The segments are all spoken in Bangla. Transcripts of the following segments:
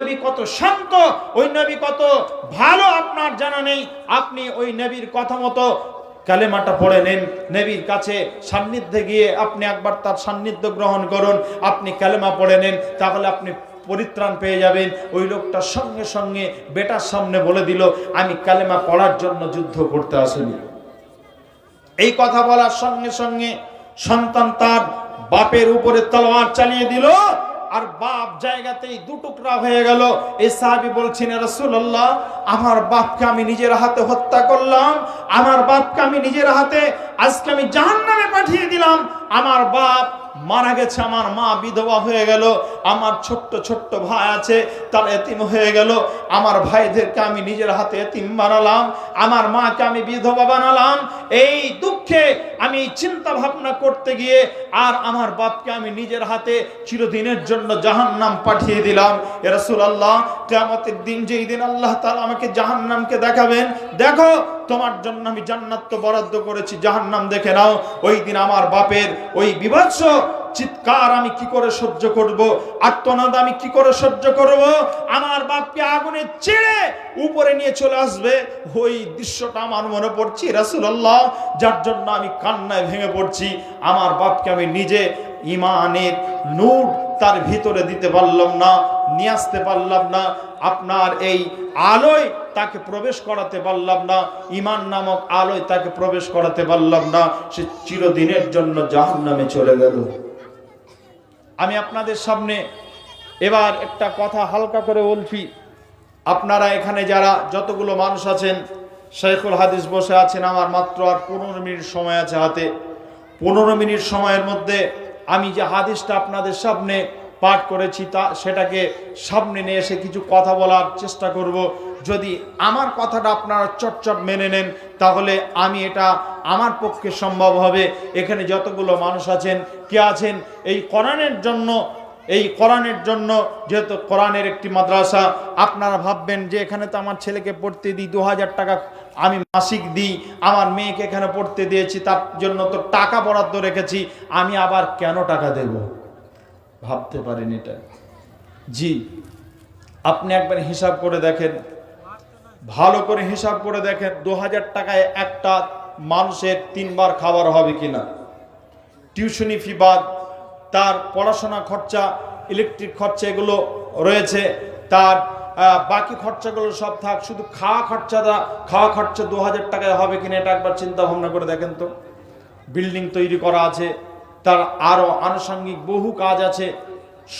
নবী কত শান্ত, ওই নবী কত ভালো আপনার জানা নেই। আপনি ওই নবীর কথা মতো কালেমাটা পড়ে নেন। নবীর কাছে সান্নিধ্যে গিয়ে আপনি একবার তার সান্নিধ্য গ্রহণ করুন, আপনি কালেমা পড়ে নেন, তাহলে আপনি পরিত্রাণ পেয়ে যাবেন। ওই লোকটা সঙ্গে সঙ্গে বেটার সামনে বলে দিল, আমি কালেমা পড়ার জন্য যুদ্ধ করতে আসিনি। এই কথা বলার সঙ্গে সঙ্গে সন্তান তার বাপের উপরে তলোয়ার চালিয়ে দিল। আর বাপ জায়গাতেই দুটো টুকরা হয়ে গেল। এই সাহাবি বলছেন রাসূলুল্লাহ, আমার বাপকে আমি নিজের হাতে হত্যা করলাম। আমার বাপকে আমি নিজের হাতে আজকে আমি জাহান্নামে পাঠিয়ে দিলাম। আমার বাপ মারা গেছে, আমার মা বিধবা হয়ে গেল, আমার ছোট্ট ছোট্ট ভাই আছে, তার এতিম হয়ে গেল, আমার ভাইদেরকে আমি নিজের হাতে এতিম বানালাম, আমার মাকে আমি বিধবা বানালাম, এই দুঃখে আমি চিন্তা ভাবনা করতে গিয়ে আর আমার বাপকে আমি নিজের হাতে চিরদিনের জন্য জাহান্নাম পাঠিয়ে দিলাম। এ রাসূলুল্লাহ, কিয়ামতের দিন যেই দিন আল্লাহ তাআলা আমাকে জাহান্নামকে দেখাবেন, দেখো তোমার জন্য আমি জান্নাত তো বরাদ্দ করেছি, জাহান্নাম দেখে নাও। ওই দিন আমার বাপের ওই বিভৎস চিৎকার আমি কি করে সহ্য করব? আত্মনাদ আমি কি করে সহ্য করব? আমার বাপকে আগুনে ছেড়ে উপরে নিয়ে চলে আসবে। ওই দৃশ্যটা আমার মনে পড়ছি, রাসূলুল্লাহ, যার জন্য আমি কান্নায় ভেঙে পড়ছি। আমার বাপকে আমি নিজে ইমানের নূর তার ভিতরে দিতে পারলাম না, নিয়ে আসতে পারলাম না, আপনার এই আলোয় তাকে প্রবেশ করাতে পারলাম না, ইমান নামক আলোয় তাকে প্রবেশ করাতে পারলাম না, সে চিরদিনের জন্য জাহান্নামে চলে গেল। আমি আপনাদের সামনে এবার একটা কথা হালকা করে বলছি। আপনারা এখানে যারা যতগুলো মানুষ আছেন, শেখুল হাদিস বসে আছেন, আমার মাত্র আর পনেরো মিনিট সময় আছে হাতে। পনেরো মিনিট সময়ের মধ্যে আমি যে হাদিসটা আপনাদের সামনে পাঠ করেছি, তা সেটাকে সামনে নিয়ে এসে কিছু কথা বলার চেষ্টা করব। যদি আমার কথাটা আপনারা চটচট মেনে নেন, তাহলে আমি এটা আমার পক্ষে সম্ভব হবে। এখানে যতগুলো মানুষ আছেন, কে আছেন, এই কোরআনের জন্য এই কোরআনের জন্য, যেহেতু কোরআনের একটি মাদ্রাসা, আপনারা ভাববেন যে এখানে তো আমার ছেলেকে পড়তে দিই দু হাজার টাকা আমি মাসিক দিই, আমার মেয়েকে এখানে পড়তে দিয়েছি, তার জন্য তো টাকা বরাদ্দ রেখেছি, আমি আবার কেন টাকা দেব? ভাবতে পারেন এটা। জি, আপনি একবার হিসাব করে দেখেন। ভালো করে হিসাব করে দেখেন দু হাজার টাকায় একটা মানুষের তিনবার খাবার হবে কিনা। টিউশনি ফি বাদ তার পড়াশোনা খরচা ইলেকট্রিক খরচা এগুলো রয়েছে। তার বাকি খরচাগুলো সব থাক, শুধু খাওয়া খরচাটা, খাওয়া খরচা দু হাজার টাকায় হবে কিনা এটা একবার চিন্তা ভাবনা করে দেখেন তো। বিল্ডিং তৈরি করা আছে, তার আরও আনুষঙ্গিক বহু কাজ আছে।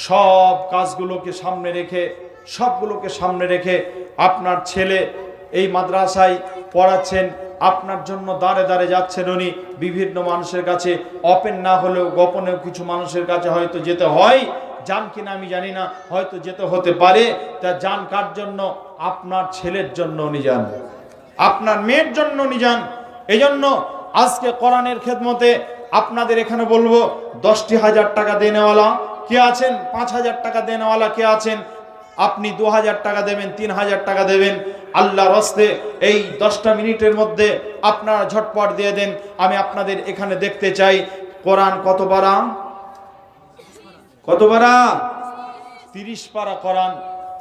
সব কাজগুলোকে সামনে রেখে, সবগুলোকে সামনে রেখে আপনার ছেলে এই মাদ্রাসায় পড়াচ্ছেন। আপনার জন্য দাঁড়ে দাঁড়ে যাচ্ছেন উনি বিভিন্ন মানুষের কাছে। ওপেন না হলেও গোপনেও কিছু মানুষের কাছে হয়তো যেতে হয়। যান কিনা আমি জানি না, হয়তো যেতে হতে পারে। তা যান কার জন্য? আপনার ছেলের জন্য উনি যান। আপনার মেয়ের জন্য উনি যান। এই জন্য আজকে কোরআনের খেদমতে আপনাদের এখানে বলব, দশটি হাজার টাকা দেনেওয়ালা কে আছেন? পাঁচ হাজার টাকা দেনেওয়ালা কে আছেন? আপনি দু হাজার টাকা দেবেন, তিন হাজার টাকা দেবেন। আল্লাহ রস্তে এই দশটা মিনিটের মধ্যে আপনারা ঝটপট দিয়ে দেন। আমি আপনাদের এখানে দেখতে চাই। কোরআন কত পারা? কত পারা? তিরিশ পারা কোরআন।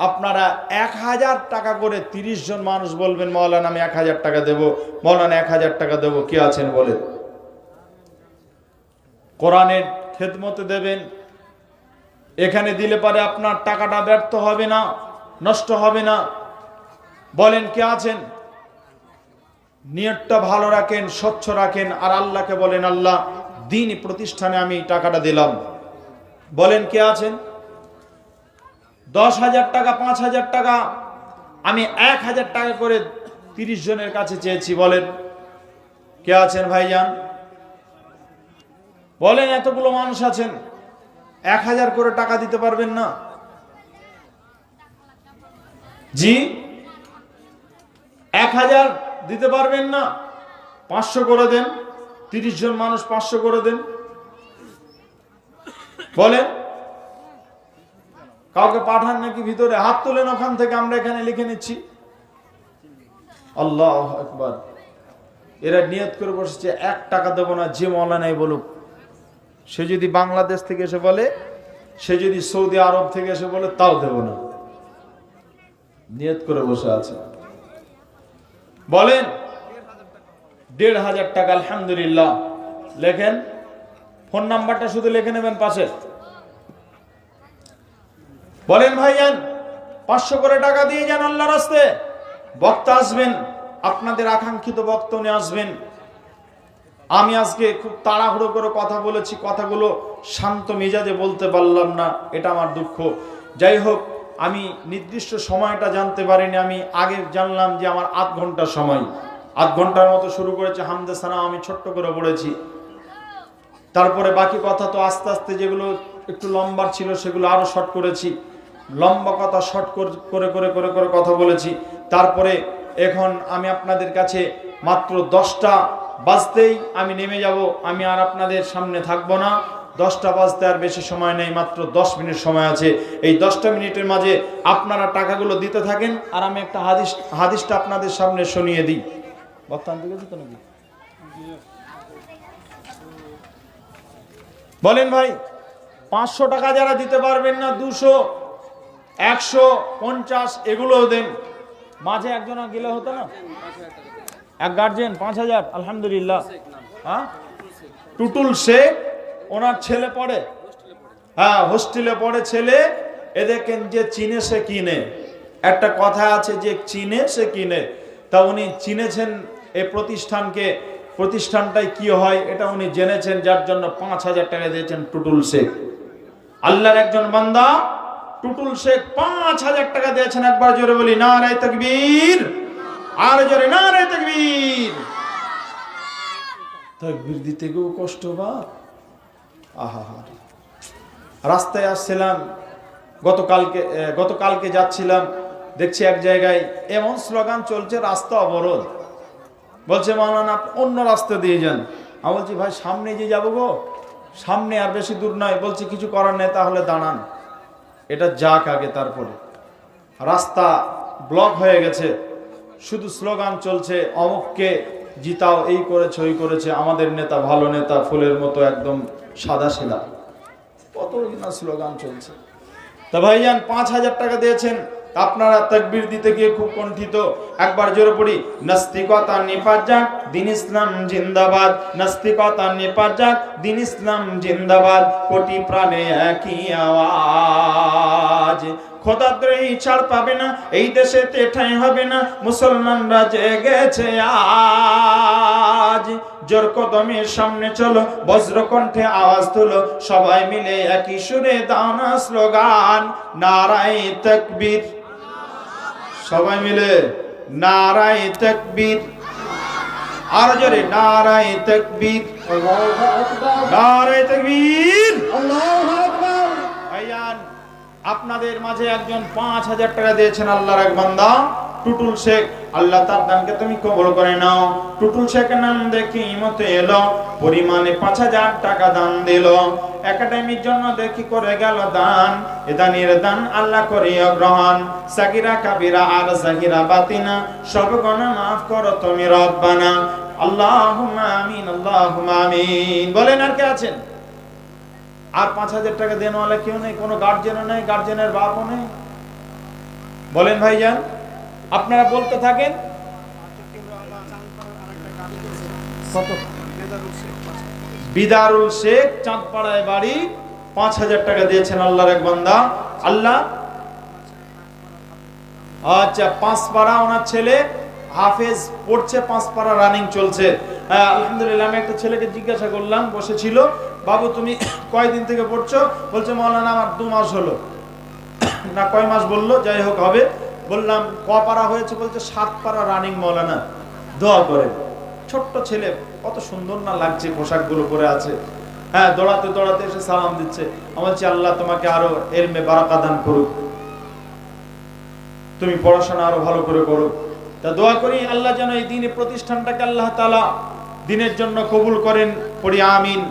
আপনারা এক হাজার টাকা করে তিরিশ জন মানুষ বলবেন, মৌলানা, আমি এক হাজার টাকা দেব। মৌলানা, এক হাজার টাকা দেব। কে আছেন বলে কোরআনের খেদমতে দেবেন। এখানে দিলে পারে আপনার টাকাটা ব্যর্থ হবে না, নষ্ট হবে না। বলেন, কে আছেন? নিয়তটা ভালো রাখেন, স্বচ্ছ রাখেন, আর আল্লাহকে বলেন, আল্লাহ, দিন প্রতিষ্ঠানে আমি টাকাটা দিলাম। বলেন, কে আছেন? দশ হাজার টাকা, পাঁচ হাজার টাকা, আমি এক হাজার টাকা করে তিরিশ জনের কাছে চেয়েছি, বলেন। কে আছেন, ভাইজান? বলেন, এতগুলো মানুষ আছেন, এক হাজার করে টাকা দিতে পারবেন না? জি? এক হাজার দিতে পারবেন না। পাঁচশো করে দেন। তিরিশ জন মানুষ পাঁচশো করে দেন। বলেন। কাউকে পাঠান নাকি ভিতরে? হাত তোলেন ওখান থেকে, আমরা এখানে লিখে নিচ্ছি। আল্লাহ একবার এরা নিয়ত করে বসেছে, এক টাকা দেবো না, যে মৌলানাই বলুক। সে যদি বাংলাদেশ থেকে এসে বলে, সে যদি সৌদি আরব থেকে এসে বলে, তাও দেব না। নিয়ত করে বসে আছে। বলেন, দেড় হাজার টাকা, আলহামদুলিল্লাহ। লেখেন, ফোন নাম্বারটা শুধু লিখে নেবেন পাশে। বলেন, ভাইজান, পাঁচশো করে টাকা দিয়ে যান আল্লাহ রাস্তে। বক্তা আসবেন, আপনাদের আকাঙ্ক্ষিত বক্তা নিয়ে আসবেন। আমি আজকে খুব তাড়াহুড়ো করে কথা বলেছি, কথাগুলো শান্ত মেজাজে বলতে পারলাম না, এটা আমার দুঃখ। যাই হোক আমি নির্দিষ্ট সময়টা জানতে পারিনি, আমি আগে জানলাম যে আমার আধ ঘণ্টা সময়। আধ ঘণ্টার মতো শুরু করেছে, হামদে সানা আমি ছোট্ট করে পড়েছি। তারপরে বাকি কথা তো আস্তে আস্তে যেগুলো একটু লম্বা ছিল সেগুলো আরও শর্ট করেছি। লম্বা কথা শর্ট করে করে করে করে কথা বলেছি। তারপরে এখন আমি আপনাদের কাছে মাত্র দশটা বাজতেই আমি নেমে যাব, আমি আর আপনাদের সামনে থাকব না। দশটা বাজতে আর বেশি সময় নেই, মাত্র দশ মিনিট সময় আছে। এই দশটা মিনিটের মাঝে আপনারা টাকাগুলো দিতে থাকেন আর আমি একটা হাদিস, হাদিসটা আপনাদের সামনে শুনিয়ে দিই। নাকি? বলেন ভাই, পাঁচশো টাকা যারা দিতে পারবেন না, দুশো, একশো, পঞ্চাশ এগুলো দেন। মাঝে একজন গেলে হতো না? এক গার্জেন পাঁচ হাজার, আলহামদুলিল্লাহ। হ্যাঁ? টুটুল শেখ ওনার ছেলে পড়ে? হ্যাঁ হোস্টেলে পড়ে ছেলে। এ দেখেন যে চিনে সে কিনে। একটা কথা আছে যে চিনে সে কিনে। তা উনি চিনেছেন এই প্রতিষ্ঠানকে। প্রতিষ্ঠানটাই কি হয় এটা উনি জেনেছেন, যার জন্য পাঁচ হাজার টাকা দিয়েছেন টুটুল শেখ। আল্লাহর একজন বান্দা, টুটুল শেখ পাঁচ হাজার টাকা দিয়েছেন। একবার জোরে বলি না রে তকবীর। আর জোরে না রে তকবীর। তকবীর দিতে গেও কষ্ট বা আহা রাস্তায় আসছিলাম, গতকালকে গতকালকে যাচ্ছিলাম, দেখছি এক জায়গায় এমন স্লোগান চলছে, রাস্তা অবরোধ। বলছে, মাওলানা, আপনি অন্য রাস্তা দিয়ে যান। আমি বলছি, ভাই, সামনে যে যাব গো, সামনে আর বেশি দূর নয়। বলছি, কিছু করার নেই, তাহলে দাঁড়ান। এটা যাক আগে তারপরে। রাস্তা ব্লক হয়ে গেছে, শুধু স্লোগান চলছে, অমুককে জিতাও, এই করেছে, ওই করেছে, আমাদের নেতা, ভালো নেতা, ফুলের মতো একদম সাদা শিলা কত না স্লোগান চলছে। তা ভাইজান, পাঁচ হাজার টাকা দিয়েছেন। আপনারা তকবির দিতে গিয়ে খুব কণ্ঠিত। একবার জোরে পড়ি, নাস্তিকতা নেপার যাক দিন ইসলাম জিন্দাবাদ। নাস্তিকতা নেপার যাক দিন ইসলাম জিন্দাবাদ। কোটি প্রাণে একই আওয়াজ। খোদাদ্রোহী ছাড় পাবে না, এই দেশে ঠাই হবে না, মুসলমানরা জেগেছে আজ। জোর কদমের সামনে চলো, বজ্রকণ্ঠে আওয়াজ তুলো, সবাই মিলে একই সুরে দাও না স্লোগান, নারায় তকবীর। সবাই মিলে নারায় তকবীর। আর জোরে, নারায় তকবীর। নারায় তকবীর। ভাইয়ান আপনাদের মাঝে একজন পাঁচ হাজার টাকা দিয়েছেন আল্লাহর এক বান্দা, টুটুল শেখ। আল্লাহ তার দানকে তুমি কবল করে নাও। টুটুল শেখের নাম দেখি মতে এলো, পরিমাণে পাঁচ হাজার টাকা দান দিল। একাডেমির জন্য দেখি করে গেল দান, এ দানের দান আল্লাহ করিয়া গ্রহণ। সাকিরা কাবিরা আর জাহিরা বাতিনা সব গণা মাফ করো তুমি রব্বানা। আল্লাহুম্মা আমিন আল্লাহুম্মা আমিন। বলেন আর কে আছেন? আর পাঁচ হাজার টাকা দেনওয়ালা কেউ নেই, কোনো গার্জেনও নেই গার্জেনের বাপও নেই। বলেন ভাইজান, আপনারা বলতে থাকেন? কত? বিদারুল শেখ চাঁদপাড়ায় বাড়ি পাঁচ হাজার টাকা দিয়েছেন আল্লাহর এক বান্দা। আল্লাহ? আচ্ছা পাঁচপাড়া ওনার ছেলে হাফেজ পড়ছে, পাঁচপাড়া রানিং চলছে। আলহামদুলিল্লাহ, আমি একটা ছেলেকে জিজ্ঞাসা করলাম, বসেছিল, বাবু, তুমি কয়দিন থেকে পড়ছো? বলছে, মৌলানা, আমার দু মাস হলো। না, কয় মাস বলল, যাই হোক, হবে। বললাম, ক পারা হয়েছে? বলছে, সাত পারা রানিং, মৌলানা, দোয়া করে ছোট্ট ছেলে, কত সুন্দর না লাগছে, পোশাকগুলো পরে আছে। হ্যাঁ দৌড়াতে দৌড়াতে এসে সালাম দিচ্ছে। আমার আল্লাহ তোমাকে আরও এলমে বারাকা দান করুক। তুমি পড়াশোনা আরও ভালো করে করো। তা দোয়া করি, আল্লাহ যেন এই দিনে প্রতিষ্ঠানটাকে আল্লাহ তালা দিনের জন্য কবুল করেন, পড়ি আমিন।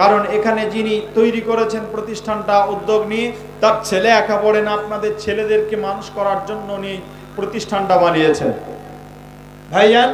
কারণ এখানে যিনি তৈরি করেছেন প্রতিষ্ঠানটা, উদ্যোগ নিয়ে, তার ছেলে একা পড়েন আপনাদের ছেলেদেরকে মানুষ করার জন্য উনি প্রতিষ্ঠানটা বানিয়েছেন। ভাইয়ান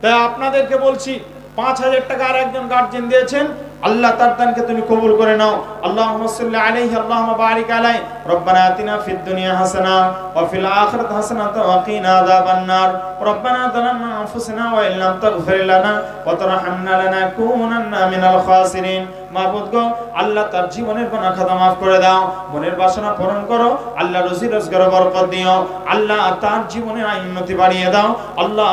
তাই আপনাদেরকে বলছি, পাঁচ হাজার টাকা আর একজন গার্জেন দিয়েছেন আল্লাহ তার দানকে তুমি কবুল করে নাও। আল্লাহুম্মা সাল্লি আলাইহি, আল্লাহুম্মা বারিক আলাই। রব্বানা আতিনা ফিদ দুনিয়া হাসানা ওয়া ফিল আখিরাতি হাসানা ওয়া কিনা আযাবান নার। রব্বানা যালামনা আনফুসানা ওয়া ইল্লাম তাগফির লানা ওয়া তারহামনা লানাকুনান্না মিনাল খাসিরিন। মাহবুদ আল্লাহ তার জীবনের গুনাহ খাতা মাফ করে দাও। মনের বাসনা পূরণ করো আল্লাহ রুজি রোজগার বরকত দিও। আল্লাহ তার জীবনের উন্নতি বাড়িয়ে দাও। আল্লাহ,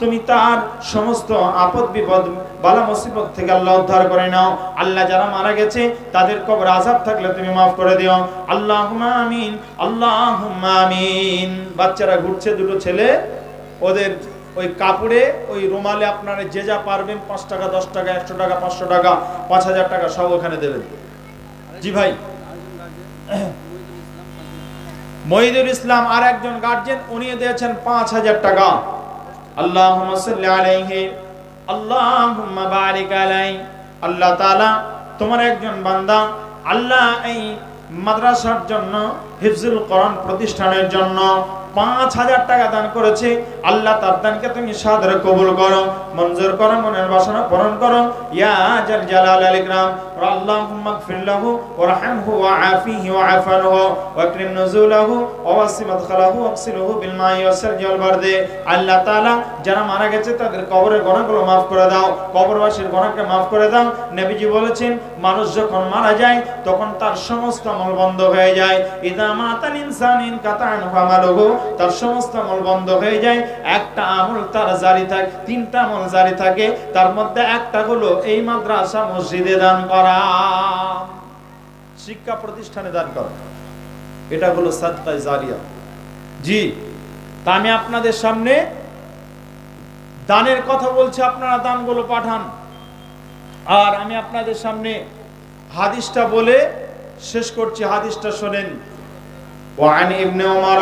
তুমি তার সমস্ত আপদ, বিপদ, বালা, মুসিবত থেকে আল্লাহ উদ্ধার করে নাও। আল্লাহ যারা মারা গেছে, তাদের কবর আযাব থাকলে তুমি মাফ করে দিও। আল্লাহুম্মা আমিন আল্লাহ আমিন। বাচ্চারা ঘুরছে, দুটো ছেলে, ওদের ওই কাপড়ে, ওই রুমালে আপনারা যে যা পারবেন, পাঁচ টাকা, দশ টাকা, একশো টাকা, পাঁচশো টাকা, পাঁচ হাজার টাকা সব ওখানে দেবেন। জি ভাই। মহিদুল ইসলাম আর একজন গার্জেন উনি দিয়েছেন পাঁচ হাজার টাকা। আল্লাহ আলাইহি, আল্লাহুম্মা বারিক আলাই। আল্লাহ তাআলা তোমার একজন বান্দা, আল্লাহ এই মাদ্রাসার জন্য হিফজুল কোরআন প্রতিষ্ঠানের জন্য পাঁচ হাজার টাকা দান করেছে। আল্লাহ তার দানকে তুমি সাদরে কবুল করো, মঞ্জুর করো, মনের বাসনা পূরণ করো। ইয়া জাল জালাল আল ইকরাম আল্লাহুম্মা গফির লাহু ওয়ারহামহু ওয়াআফিহি ওয়াআফানহু ওয়াকরিম নুজুলাহু ওয়াসি মাদখালাহু বিল মাই ওয়াল বারদে। আল্লাহ তাআলা যারা মারা গেছে, তাদের কবরের গুনাহগুলো maaf করে দাও, কবরবাসীর গুনাহকে maaf করে দাও। নবীজি বলেছেন, মানুষ যখন মারা যায়, তখন তার সমস্ত আমল বন্ধ হয়ে যায়। ইদা মাতাল ইনসানিন কাতান ফামালুহু তার সমস্ত আমল বন্ধ হয়ে যায় একটা আমল তার জারি থাকে তিনটা আমল জারি থাকে তার মধ্যে একটা হলো এই মাদ্রাসা মসজিদে দান করা শিক্ষা প্রতিষ্ঠানে দান করা এটা হলো সাদকায়ে জারিয়া জি তা আমি আপনাদের সামনে দানের কথা বলছি আপনারা দানগুলো পাঠান আর আমি আপনাদের সামনে হাদিসটা বলে শেষ করছি হাদিসটা শোনেন وعن ابن عمر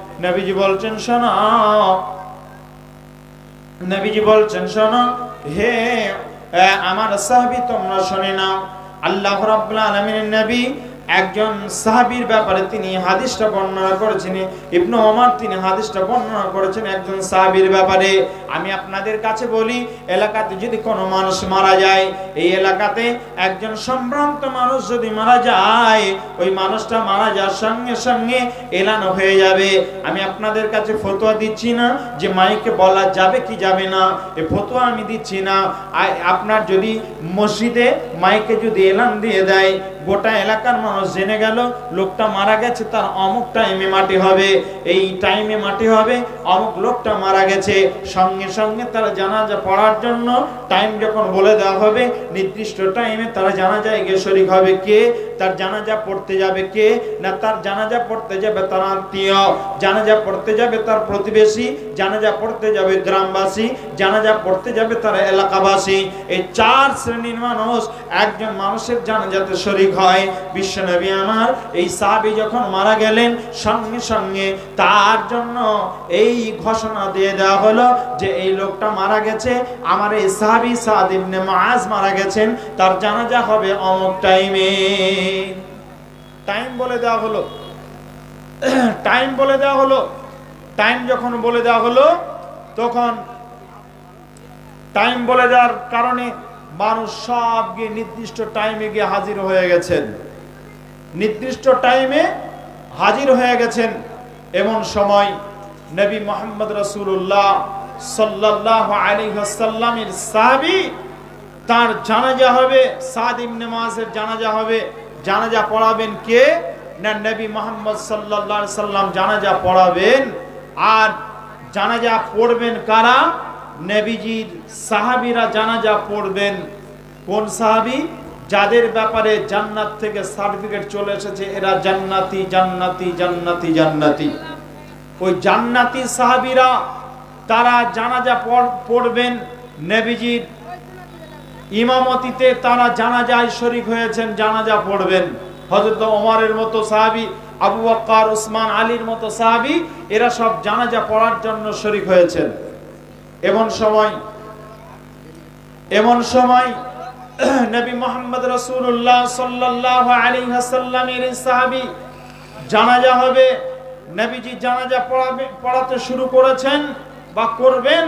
নবীজি বলছেন, শোনো। নবীজি বলছেন, শোনো, হে আমার সাহাবি তোমরা শুনে নাও। আল্লাহ রাব্বুল আলামিনের নবী একজন সাহাবীর ব্যাপারে তিনি হাদিসটা বর্ণনা করেছেন, ইবনু ওমর তিনি হাদিসটা বর্ণনা করেছেন একজন সাহাবীর ব্যাপারে। আমি আপনাদের কাছে বলি, এলাকাতে যদি কোনো মানুষ মারা যায়, এই এলাকাতে একজন সম্ভ্রান্ত মানুষ যদি মারা যায়, ওই মানুষটা মারা যাওয়ার সঙ্গে সঙ্গে এলানো হয়ে যাবে। আমি আপনাদের কাছে ফতোয়া দিচ্ছি না যে মাইকে বলা যাবে কি যাবে না। এ ফতোয়া আমি দিচ্ছি না। আপনার যদি মসজিদে মাইকে যদি এলান দিয়ে দেয়, গোটা এলাকার মানুষ জেনে গেল, লোকটা মারা গেছে, তার অমুক টাইমে মাটি হবে, এই টাইমে মাটি হবে, অমুক লোকটা মারা গেছে। সঙ্গে সঙ্গে তারা জানাজা পড়ার জন্য টাইম যখন বলে দেওয়া হবে, নির্দিষ্ট টাইমে তারা জানা যায় শরিক হবে কে? তার জানাজা পড়তে যাবে কে? না তার জানাজা পড়তে যাবে তার আত্মীয়। জানাজা পড়তে যাবে তার প্রতিবেশী, জানাজা পড়তে যাবে গ্রামবাসী, জানাজা পড়তে যাবে তার এলাকাবাসী। এই চার শ্রেণির মানুষ একজন মানুষের জানাজাতে শরিক হয়। বিশ্বনবী আমার এই সাহাবী যখন মারা গেলেন, সঙ্গে সঙ্গে তার জন্য এই ঘোষণা দিয়ে দেওয়া হলো যে এই লোকটা মারা গেছে, আমার এই সাহাবী সাদ ইবনে মুআজ মারা গেছেন, তার জানাজা হবে অমুক টাইমে টাইম বলে দেওয়া হলো। টাইম বলে দেওয়া হলো। টাইম যখন বলে দেওয়া হলো, তখন টাইম বলে দেওয়ার কারণে মানুষ সব গিয়ে নির্দিষ্ট টাইমে গিয়ে হাজির হয়ে গেছেন। নির্দিষ্ট টাইমে হাজির হয়ে গেছেন এমন সময় নবী মোহাম্মদ রসুল্লাহ সাল্লাহ আলিহাসাল্লামের সাহাবি তার জানাজা হবে, সাদ ইবনে মাসের জানাজা হবে। জানাজা পড়াবেন কে? না, নবী মোহাম্মদ আলাইহি সাল্লাম জানাজা পড়াবেন। আর জানাজা পড়বেন কারা? নবীজির সাহাবীরা জানাজা পড়বেন। কোন সাহাবী? যাদের ব্যাপারে জান্নাত থেকে সার্টিফিকেট চলে এসেছে, এরা জান্নাতি জান্নাতি জান্নাতি জান্নাতি। ওই জান্নাতি সাহাবীরা, তারা জানাজা পড়- পড়বেন নবীজির ইমামতিতে তারা জানাজায় শরিক হয়েছেন, জানাজা পড়বেন। হযরত ওমরের মতো সাহাবী, আবু বকর উসমান, আলীর মতো সাহাবী, এরা সব জানাজা পড়ার জন্য শরিক হয়েছেন। এমন সময় এমন সময় নবী মোহাম্মদ রাসূলুল্লাহ সাল্লাল্লাহু আলাইহি ওয়াসাল্লামের সাহাবী জানাজা হবে, নবীজি জানাজা পড়াবে, পড়াতে শুরু করেছেন বা করবেন।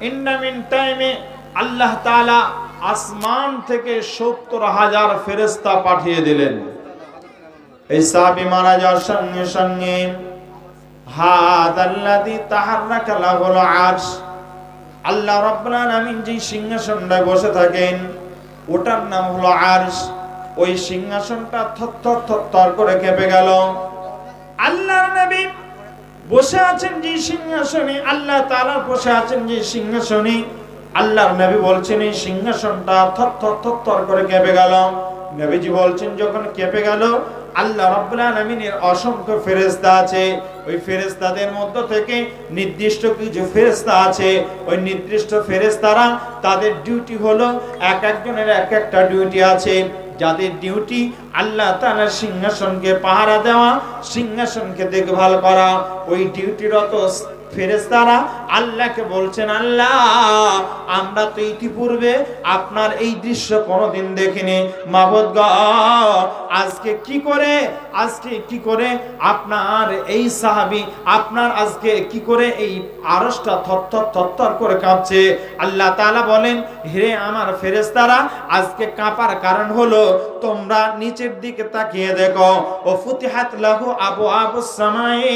ইন্নামিন টাইমে আল্লাহ তাআলা আসমান থেকে সত্তর হাজার ফেরেস্তা পাঠিয়ে দিলেন। এই সাহাবী মারা যাওয়ার সঙ্গে সঙ্গে তাহাররাকা লাহুল আরশ। আল্লাহ রাব্বুল বসে থাকেন, ওটার নাম হলো ওই সিংহাসনটা করে কেঁপে গেল। আল্লাহর বসে আছেন যে সিংহাসনে, আল্লাহ বসে আছেন যে সিংহাসনে। আল্লাহর নবী বলছেন, এই সিংহাসনটা থরথর থরথর করে কেঁপে গেল। নবীজি বলছেন, যখন কেঁপে গেল, আল্লাহ রাব্বুল আলামিনের অসংখ্য ফেরেশতা আছে। ওই ফেরেশতাদের মধ্য থেকে নির্দিষ্ট কিছু ফেরেশতা আছে। ওই নির্দিষ্ট ফেরেশতারা তাদের ডিউটি হলো এক একজনের এক একটা ডিউটি আছে। যাদের ডিউটি আল্লাহ তাআলার সিংহাসনকে পাহারা দেওয়া, সিংহাসনকে দেখভাল করা। ওই ডিউটিরত ফেরেশতারা আল্লাহকে বলছেন, আল্লাহ, আমরা তো ইতিপূর্বে আপনার এই দৃশ্য কোনোদিন দেখিনি। মাবদ আজকে কি করে, আজকে কি করে আপনার এই সাহাবী, আপনার আজকে কি করে এই আরসটা থরথর থরথর করে কাঁপছে? আল্লাহ তাআলা বলেন, হে আমার ফেরেশতারা, আজকে কাঁপার কারণ হলো, তোমরা নিচের দিকে তাকিয়ে দেখো, ও ফুতিহাত লাহু আবু আবু সামায়ে,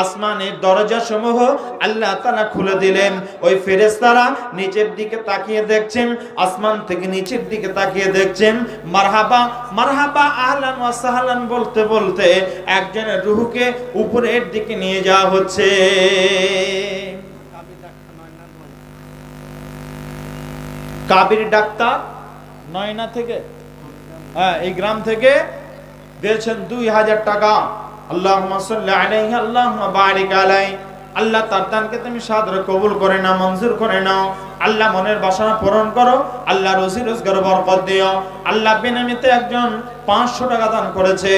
আসমানের দরজা সমূহ আল্লাহ তাআলা খুলে দিলেন। ওই ফেরেশতারা নিচের দিকে তাকিয়ে দেখছেন, আসমান থেকে নিচের দিকে তাকিয়ে দেখছেন। মারহাবা মারহাবা আহলান ওয়া সাহলান বলতে বলতে একজনের রুহুকে উপরের দিকে নিয়ে যাওয়া হচ্ছে। কাবির ডাক্তার নয়না থেকে? হ্যাঁ এই গ্রাম থেকে দিয়েছেন দুই হাজার টাকা। আল্লাহ আল্লাহ বারিক আলাই আল্লাহ তার দানকে তুমি সাদরে কবুল করে নাও, মঞ্জুর করে নাও। আল্লাহ মনের বাসনা পূরণ করো, আল্লাহ রুজি রোজগার বরকত দিও। আল্লাহ বেনামিতে একজন পাঁচশো টাকা দান করেছে,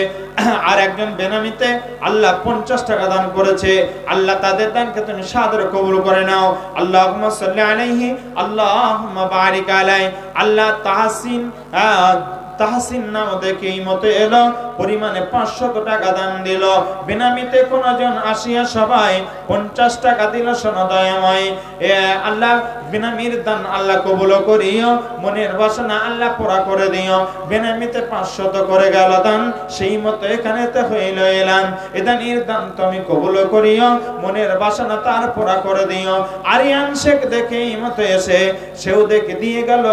আর একজন বেনামিতে আল্লাহ পঞ্চাশ টাকা দান করেছে। আল্লাহ তাদের দানকে তুমি সাদরে কবুল করে নাও। আল্লাহ আলাইহি আল্লাহ বারিক আলাই। আল্লাহ তাহসিন তাহসিন নাম দেখে এই মতো এলো, পরিমাণে পাঁচশত টাকা দান দিল। আসিয়া সবাই পঞ্চাশ টাকা দিল এ আল্লাহ দান আল্লাহ কবুল করিও, মনের বাসনা আল্লাহ করে দিও। করে গেল দান, সেই মতো এখানেতে হইল এলাম এদানির দান তুমি কবুল করিও, মনের বাসনা তার পুরা করে দিও। আরিয়ান শেখ দেখে এই মতো এসে, সেও দেখে দিয়ে গেল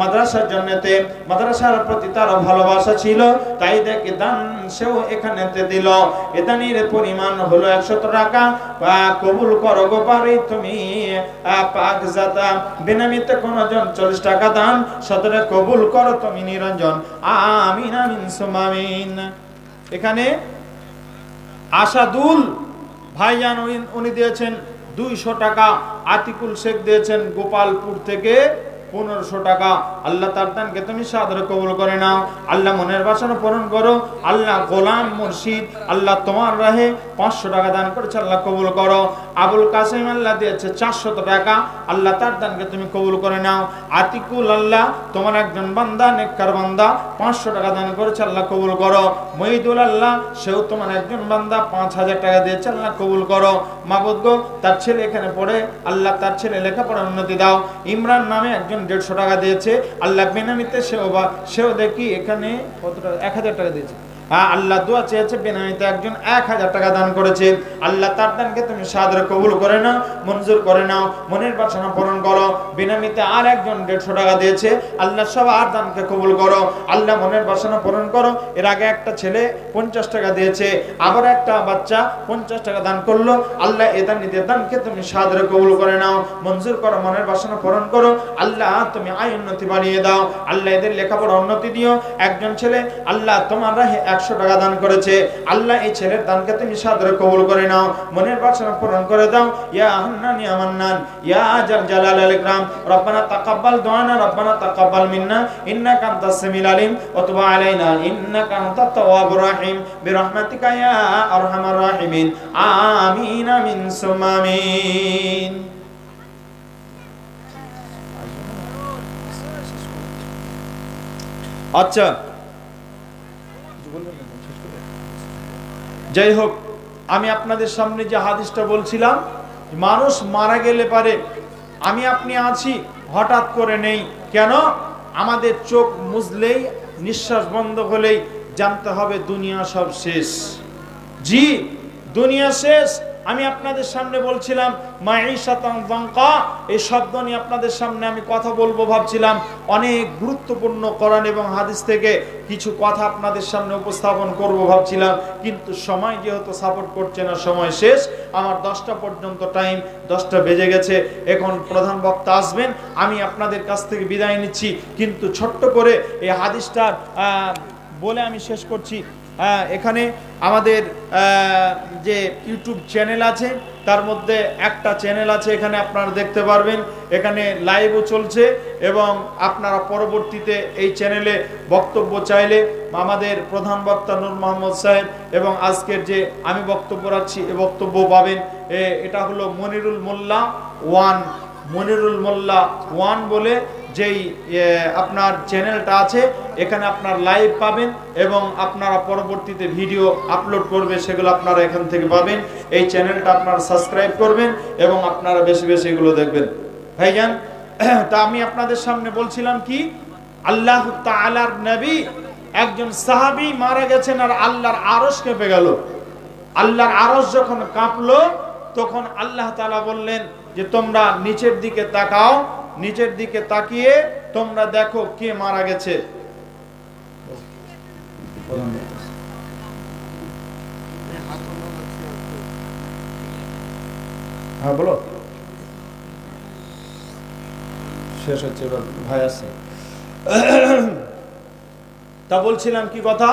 মাদ্রাসার জন্যতে। মাদ্রাসার প্রতি তার ভালোবাসা ছিল, তাই দেখে দান সেও এখানেতে দিল। এদানির পরিমাণ হলো একশত টাকা। কবুল করো গো পারি তুমি পাক জাতা। বেনামিতে কোনজন চল্লিশ টাকা দান সতরে কবুল করো তুমি নিরঞ্জন। আমিন আমিন সুমামিন এখানে আশাদুল ভাইজান উনি দিয়েছেন দুইশো টাকা, আতিকুল শেখ দিয়েছেন গোপালপুর থেকে পনেরোশো টাকা। আল্লাহ তার দানকে তুমি সাদরে কবুল করে নাও। আল্লাহ মনের বাসনা পূরণ করো। আল্লাহ গোলাম মুর্শিদ, আল্লাহ তোমার রাহে পাঁচশো টাকা দান করেছে, আল্লাহ কবুল করো। আবুল কাসিম আল্লাহ দিয়েছে চারশত টাকা। আল্লাহ তার দানকে তুমি কবুল করে নাও। আতিকুল আল্লাহ, তোমার একজন বান্দা, নেককার বান্দা, পাঁচশো টাকা দান করেছে, আল্লাহ কবুল করো। মহিদুল আল্লাহ, সেও তোমার একজন বান্দা, পাঁচ হাজার টাকা দিয়েছে, আল্লাহ কবুল করো। মাবুদ তার ছেলে এখানে পড়ে। আল্লাহ তার ছেলে লেখাপড়ার উন্নতি দাও। ইমরান নামে একজন দেড়শো টাকা দিয়েছে। আল্লাহ বেনামিতে সেও বা সেও দেখি এখানে কত টাকা এক হাজার টাকা দিয়েছে। আল্লাহ দোয়া চেয়েছে বেনামিতে একজন এক হাজার টাকা দান করেছে। আল্লাহ তার দানকে তুমি সাদরে কবুল করে নাও, মঞ্জুর করে নাও, মনের বাসনা পূরণ করো। বেনামিতে আর একজন দেড়শো টাকা দিয়েছে, আল্লাহ সব আর দানকে কবুল করো। আল্লাহ মনের বাসনা পূরণ করো। এর আগে একটা ছেলে পঞ্চাশ টাকা দিয়েছে, আবার একটা বাচ্চা পঞ্চাশ টাকা দান করল। আল্লাহ এ দান নিতে দানকে তুমি সাদরে কবুল করে নাও, মঞ্জুর করো, মনের বাসনা পূরণ করো। আল্লাহ তুমি আয় উন্নতি বাড়িয়ে দাও। আল্লাহ এদের লেখাপড়া উন্নতি দিও। একজন ছেলে, আল্লাহ তোমার রাহে একশো টাকা দান করেছে। আল্লাহ এই ছেলের দানকে তুমি সাদরে কবুল করে নাও, মনের বাসনা পূরণ করে দাও। ইয়া ইয়া মান্নান, ইয়া জাল জালাল আল ইকরাম। রব্বানা তাকাব্বাল দুআনা রব্বানা তাকাব্বাল মিন্না। ইন্নাকা আনতাস সামিউল আলিম। ওয়া তুব আলাইনা, ইন্নাকা আনতাত তাওয়াবুর রাহিম। বিরহমাতিকা ইয়া আরহামার রাহিমিন। আমিন আমিন আমিন আচ্ছা। যাই হোক আমি আপনাদের সামনে যে হাদিসটা বলছিলাম, মানুষ মারা গেলে পারে, আমি আপনি আছি, হঠাৎ করে নেই। কেন? আমাদের চোখ মুজলেই নিঃশ্বাস বন্ধ হলেই জানতে হবে দুনিয়া সব শেষ। জি, দুনিয়া শেষ আমি আপনাদের সামনে বলছিলাম মাইশাতান দঙ্কা এই শব্দ নিয়ে আপনাদের সামনে আমি কথা বলব ভাবছিলাম। অনেক গুরুত্বপূর্ণ কোরআন এবং হাদিস থেকে কিছু কথা আপনাদের সামনে উপস্থাপন করব ভাবছিলাম, কিন্তু সময় যেহেতু সাপোর্ট করছে না, সময় শেষ। আমার দশটা পর্যন্ত টাইম দশটা বেজে গেছে। এখন প্রধান বক্তা আসবেন, আমি আপনাদের কাছ থেকে বিদায় নিচ্ছি। কিন্তু ছোট্ট করে এই হাদিসটার বলে আমি শেষ করছি। আহ, এখানে আমাদের যে ইউটিউব চ্যানেল আছে তার মধ্যে একটা চ্যানেল আছে এখানে আপনারা দেখতে পারবেন। এখানে লাইভও চলছে এবং আপনারা পরবর্তীতে এই চ্যানেলে বক্তব্য চাইলে আমাদের প্রধান বক্তা নূর মোহাম্মদ সাহেব এবং আজকের যে আমি বক্তব্য রাখছি এ বক্তব্য পাবেন। এটা হলো মনিরুল মোল্লা ওয়ান। মনিরুল মোল্লা ওয়ান বলে যেই আপনার চ্যানেলটা আছে, এখানে আপনার লাইভ পাবেন এবং আপনারা পরবর্তীতে ভিডিও আপলোড করবে, সেগুলো আপনারা এখান থেকে পাবেন। এই চ্যানেলটা আপনারা সাবস্ক্রাইব করবেন এবং আপনারা বেশি বেশি এগুলো দেখবেন। ভাইজান, তা আমি আপনাদের সামনে বলছিলাম কি? আল্লাহ তাআলার নবী একজন সাহাবি মারা গেছেন আর আল্লাহর আরশ কেঁপে গেল। আল্লাহর আরশ যখন কাঁপলো, তখন আল্লাহ তালা বললেন যে, তোমরা নিচের দিকে তাকাও নিচের দিকে তাকিয়ে তোমরা দেখো কে মারা গেছে। হ্যাঁ বলো। শেষ হচ্ছে, এবার ভাই আছে তা বলছিলাম কি কথা?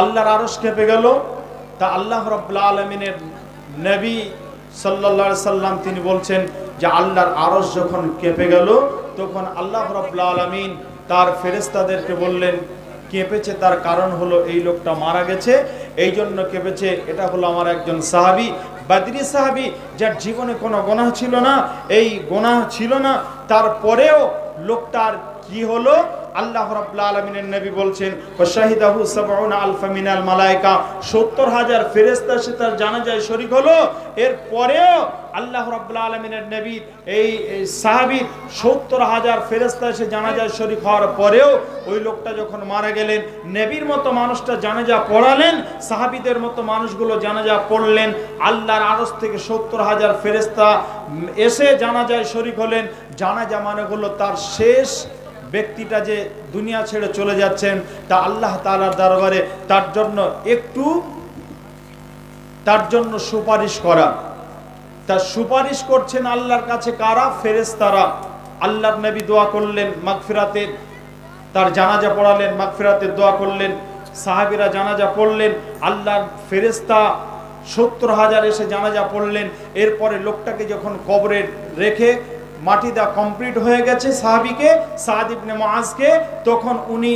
আল্লাহর আরশ কেঁপে গেল। তা আল্লাহ রব্লা আলমিনের নবী সাল্লা সাল্লাম তিনি বলছেন যে আল্লাহর আরস যখন কেঁপে গেল, তখন আল্লাহ রব্লা আলমিন তার ফেরেস্তাদেরকে বললেন, কেঁপেছে তার কারণ হলো এই লোকটা মারা গেছে, এই জন্য কেঁপেছে, এটা হলো আমার একজন সাহাবি, বাদরি সাহাবি, যার জীবনে কোনো গোনাহ ছিল না, এই গোনাহ ছিল না, তারপরেও লোকটার কি হলো? আল্লাহ রাব্বুল আলামিনের নবী বলছেন, ওয়াশাহিদাহু সাবউনা আলফা মিনাল মালায়েকা 70 হাজার ফেরেশতা সে তার জানাজায় শরিক হলো এর পরেও আল্লাহ রাব্বুল আলামিনের নবী, এই সাহাবীর 70 হাজার ফেরেশতা এসে জানাজায় শরীফ হওয়ার পরেও ওই লোকটা যখন মারা গেলেন, নবীর মতো মানুষটা জানাজা পড়ালেন, সাহাবিদের মতো মানুষগুলো জানাজা পড়লেন, আল্লাহর আরশ থেকে 70 হাজার ফেরেশতা এসে জানাজায় শরীক হলেন। জানাজা মানে হলো তার শেষ ব্যক্তিটা যে দুনিয়া ছেড়ে চলে যাচ্ছেন, তা আল্লাহ তালার দরবারে তার জন্য একটু, তার জন্য সুপারিশ করা। তা সুপারিশ করছেন আল্লাহর কাছে কারা? ফেরেশতারা। আল্লাহর নবী দোয়া করলেন মাগফিরাতের তার জানাজা পড়ালেন মাগফিরাতের দোয়া করলেন, সাহাবীরা জানাজা পড়লেন, আল্লাহর ফেরেশতা সত্তর হাজার এসে জানাজা পড়লেন, এরপরে লোকটাকে যখন কবরে রেখে মাটি দেওয়া কমপ্লিট হয়ে গেছে সাহাবিকে, সাদ ইবনে মুআজকে, তখন উনি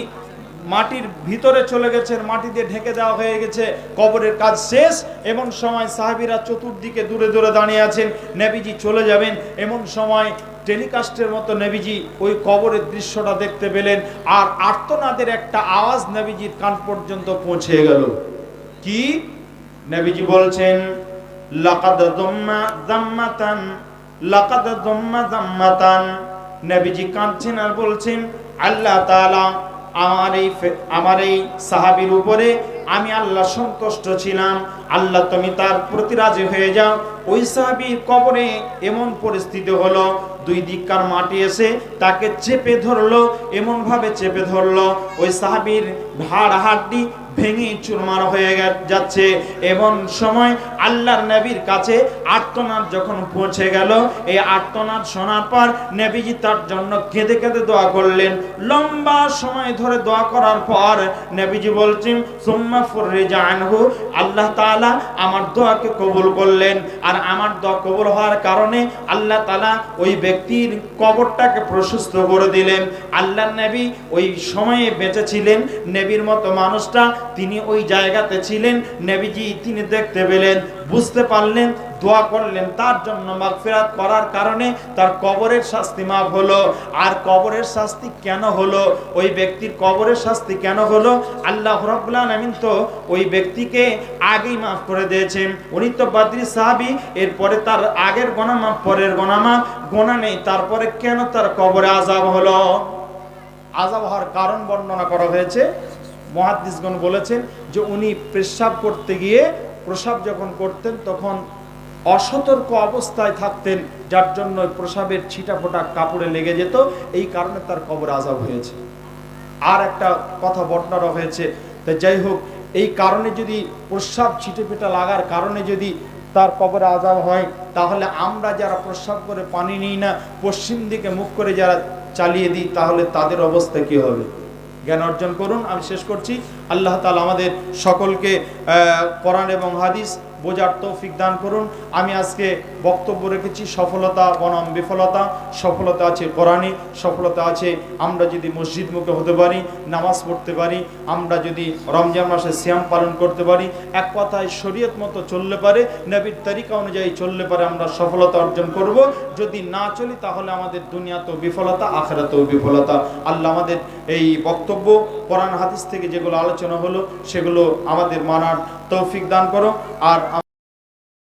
মাটির ভিতরে চলে গেছেন মাটি দিয়ে ঢেকে দেওয়া হয়ে গেছে, কবরের কাজ শেষ। এমন সময় সাহাবিরা চতুর্দিকে দূরে দূরে দাঁড়িয়ে আছেন, নেবিজি চলে যাবেন। এমন সময় টেলিকাস্টের মতো নেবিজি ওই কবরের দৃশ্যটা দেখতে পেলেন আর আর্তনাদের একটা আওয়াজ নেবিজির কান পর্যন্ত পৌঁছে গেল। কি? নবীজি বলছেন, লাকাদ লাকাদ নবীজি কাঁদছেন আর বলছেন, আল্লাহ আমার এই আমার এই সাহাবির উপরে আমি আল্লাহ সন্তুষ্ট ছিলাম। আল্লাহ তুমি তার প্রতি রাজি হয়ে যাও। ওই সাহাবীর কবরে এমন পরিস্থিতি হলো, দুই দিককার মাটি এসে তাকে চেপে ধরলো, এমনভাবে চেপে ধরলো। ওই সাহাবির ভাড় হাড্ডি ভেঙে চুরমার হয়ে যাচ্ছে। এমন সময় আল্লাহর নবীর কাছে আর্তনাদ যখন পৌঁছে গেল, এই আর্তনাদ শোনার পর নবীজি তার জন্য কেঁদে কেঁদে দোয়া করলেন। লম্বা সময় ধরে দোয়া করার পর নবীজি বলছেন, সুম্মা ফুররিজা আনহু। আল্লাহ তাআলা আমার দোয়াকে কবুল করলেন। আর আমার দোয়া কবুল হওয়ার কারণে আল্লাহ তাআলা ওই ব্যক্তির কবরটাকে প্রশস্ত করে দিলেন। আল্লাহ নবী ওই সময়ে বেঁচে ছিলেন। নবীর মতো মানুষটা তিনি ওই জায়গাতে ছিলেন। নবীজি তিনি দেখতে পেলেন, বুঝতে পারলেন, দোয়া করলেন। তার জন্য মাগফিরাত করার কারণে তার কবরের শাস্তি মাফ হলো। আর কবরের শাস্তি কেন হলো? ওই ব্যক্তির কবরের শাস্তি কেন হলো? আল্লাহ রাব্বুল আলামিন তো ওই ব্যক্তিকে আগেই মাফ করে দিয়েছেন। উনি তো বাদরি সাহাবী, এরপরে তার আগের গণামা পরের গণামা গোনা নেই, তারপরে কেন তার কবরে আজাব হলো? আজাব হওয়ার কারণ বর্ণনা করা হয়েছে। মহাদ্দিসগণ বলেছেন যে উনি পেশাব করতে গিয়ে প্রসাব যখন করতেন, তখন অসতর্ক অবস্থায় থাকতেন, যার জন্য প্রসাবের ছিটা ফোটা কাপড়ে লেগে যেত। এই কারণে তার কবর আজাব হয়েছে। আর একটা কথা বর্ণনা হয়েছে, তা যাই হোক, এই কারণে যদি প্রস্রাব ছিটে ফেটা লাগার কারণে যদি তার কবরে আজাব হয়, তাহলে আমরা যারা প্রস্রাব করে পানি নিই না, পশ্চিম দিকে মুখ করে যারা চালিয়ে দিই, তাহলে তাদের অবস্থা কি হবে? জ্ঞান অর্জন করুন। আমি শেষ করছি। আল্লাহ তালা আমাদের সকলকে কোরআন এবং হাদিস বোঝার তৌফিক দান করুন। আমি আজকে বক্তব্য রেখেছি, সফলতা বনাম বিফলতা, সফলতা আছে কোরআনে, সফলতা আছে আমরা যদি মসজিদ মুখে হতে পারি, নামাজ পড়তে পারি, আমরা যদি রমজান মাসে শ্যাম পালন করতে পারি, এক কথায় শরীয়ত মতো চললে পারে, নবীর তারিকা অনুযায়ী চললে পারে আমরা সফলতা অর্জন করব। যদি না চলি তাহলে আমাদের দুনিয়াতেও বিফলতা, আখেরাতেও বিফলতা। আল্লাহ আমাদের এই বক্তব্য, কোরআন হাদিস থেকে যেগুলো আলোচনা হলো, সেগুলো আমাদের মানার তৌফিক দান করো। আর